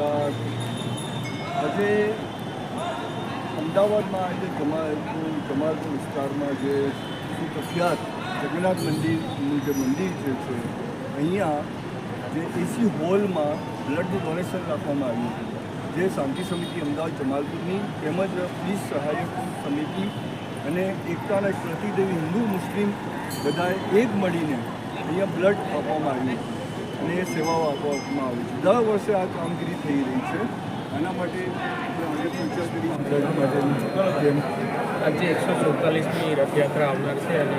આજે અમદાવાદમાં આજે જમાલપુર જમાલપુર વિસ્તારમાં જે સુપ્રખ્યાત જગન્નાથ મંદિરનું જે મંદિર જે છે, અહીંયા જે એસી હોલમાં બ્લડ ડોનેશન રાખવામાં આવ્યું જે શાંતિ સમિતિ અમદાવાદ જમાલપુરની તેમજ પોલીસ સહાયક સમિતિ અને એકતાના પ્રતિદેવી હિન્દુ મુસ્લિમ બધાએ એક મળીને અહીંયા બ્લડ આપવામાં આવ્યું અને એ સેવાઓ આપવામાં આવી છે. દર વર્ષે આ કામગીરી થઈ રહી છે. આના માટે આજે એકસો સુડતાલીસમી રથયાત્રા આવનાર છે અને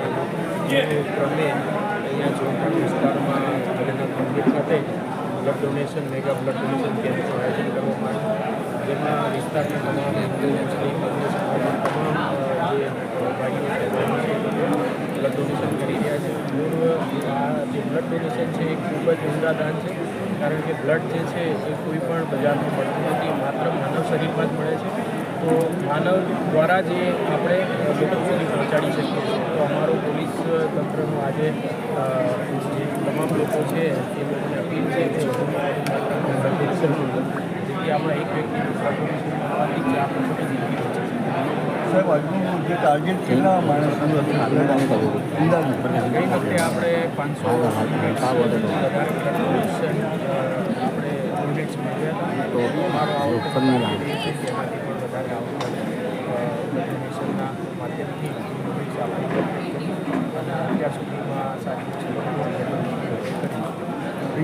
ક્રમે અહીંયા જોઈન્ટ વિસ્તારમાં જગન્નાથ મંદિર ખાતે blood donation mega blood donation કેમ્પનું આયોજન કરવામાં આવ્યું. જેમાં વિસ્તારના તમામ હિન્દુ મુસ્લિમ અન્ય સમાજના તમામ અ, જે ભાઈઓ છે બહેનો છે બ્લડ ડોનેશન કરી રહ્યા છે પૂર્વ આ જે બ્લડ ડોનેશન છે એ ખૂબ જ ઉમદા છે કારણ કે બ્લડ જે છે એ કોઈ પણ બજારમાં મળતું નથી, માત્ર માનવ શરીરમાં જ મળે છે તો માનવ દ્વારા જે આપણે લોકો સુધી પહોંચાડી શકીએ છીએ, તો અમારો પોલીસ તંત્રનો આજે જે તમામ લોકો છે એ લોકોને અપીલ છે કે. જેથી આપણા એક વ્યક્તિનું બ્લડ ડોનેશન કરવાથી ચાર લોકોની જિંદગી બચે છે સાહેબ આજનું જે ટાર્ગેટ કેટલા માણસનું હતું ગઈ વખતે આપણે પાંચસો આપણે તો અમારો આ